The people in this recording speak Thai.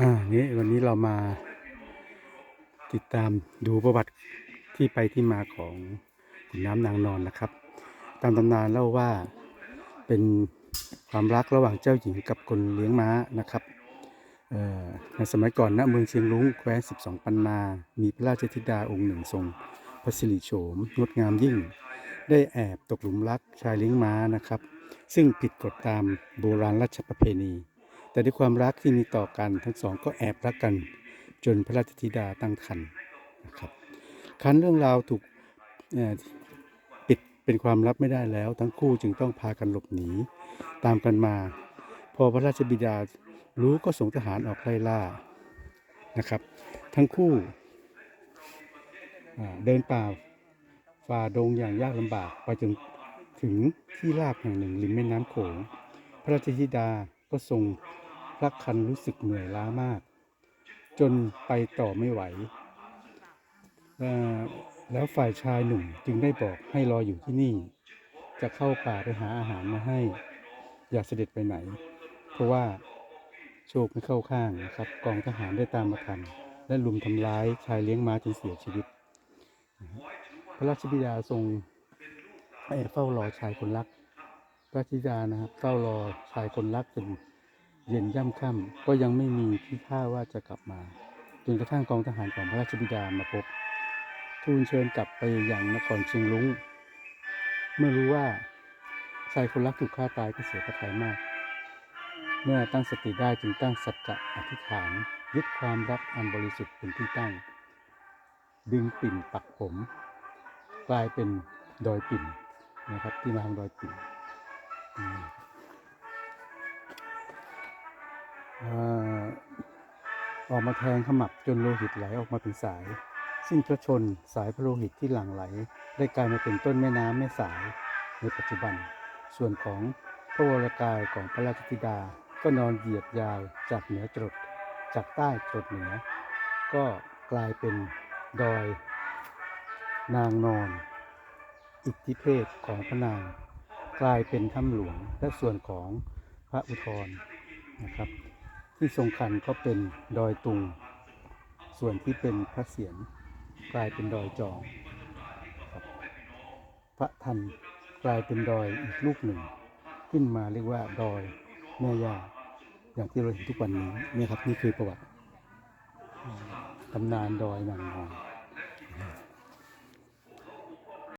อ่านี่วันนี้เรามาติดตามดูประวัติที่ไปที่มาของขุนน้ำนางนอนนะครับ ตามตำนานเล่าว่าเป็นความรักระหว่างเจ้าหญิงกับคนเลี้ยงม้านะครับเอ่อในสมัยก่อนณเมืองเชียงรุ้งแคว้น12 ปันนา มีพระราชธิดาองค์หนึ่งทรงพระสิริโฉมงดงามยิ่ง ได้แอบตกหลุมรักชายเลี้ยงม้านะครับ ซึ่งผิดกฎตามโบราณราชประเพณี แต่ด้วยความรักที่มีต่อกัน ทั้งสองก็แอบรักกันจนพระราชธิดาตั้งครรภ์นะครับคันเรื่องราวถูกปิดเป็นความลับไม่ได้แล้ว ทั้งคู่จึงต้องพากันหลบหนีตามกันมา พอพระราชบิดารู้ก็ส่งทหารออกไล่ล่านะครับ ทั้งคู่เดินป่าฝ่าดงอย่างยากลำบากไปจนถึงที่ราบแห่งหนึ่งริมแม่น้ำโขง พระราชธิดาก็ทรง พระคันรู้สึกเหนื่อยล้ามาก จนไปต่อไม่ไหว แล้วฝ่ายชายหนุ่มจึงได้บอกให้รออยู่ที่นี่ จะเข้าป่าไปหาอาหารมาให้ อย่าเสด็จไปไหน เพราะว่าโชคไม่เข้าข้างนะครับ กองทหารได้ตามมาทัน และลุมทำร้ายชายเลี้ยงม้าจนเสียชีวิต พระราชบิดาทรงเฝ้ารอชายคนรักพระธิดานะครับเฝ้ารอชายคนรักจน เย็นย่ำค่ำก็ยังไม่มีที่ท่าว่าจะกลับมา จนกระทั่งกองทหารของพระราชบิดามาพบ ทูลเชิญกลับไปยังนครเชียงรุ้งเมื่อรู้ว่าชายคนรักถูกฆ่าตายก็เสียพระทัยมาก เมื่อตั้งสติได้จึงตั้งสัจจะอธิษฐาน ยึดความรักอันบริสุทธิ์เป็นที่ตั้ง ดึงปิ่นปักผม กลายเป็นดอยปิ่นนะครับที่มาของดอยปิ่น ออกมาแทงขมับจนโลหิตไหลออกมาเป็นสาย สิ้นพระชนสายพระโลหิตที่หลั่งไหล ได้กลายมาเป็นต้นแม่น้ำแม่สายในปัจจุบัน ส่วนของพระวรากายของพระราชธิดา ก็นอนเหยียดยาวจากเหนือจรดจากใต้จรดเหนือ ก็กลายเป็นดอย นางนอน อิทธิเพศของพระนาง กลายเป็นถ้ำหลวงและส่วนของพระอุทธรนะครับ ที่ทรงคันก็เป็นดอยตุง ส่วนที่เป็นพระเสียรกลายเป็นดอยจอง พระทันกลายเป็นดอยอีกลูกหนึ่ง ขึ้นมาเรียกว่าดอยแม่ยาอย่างที่เราเห็นทุกวันนี้นี่ครับนี่คือประวัติตำนานดอยนางนอน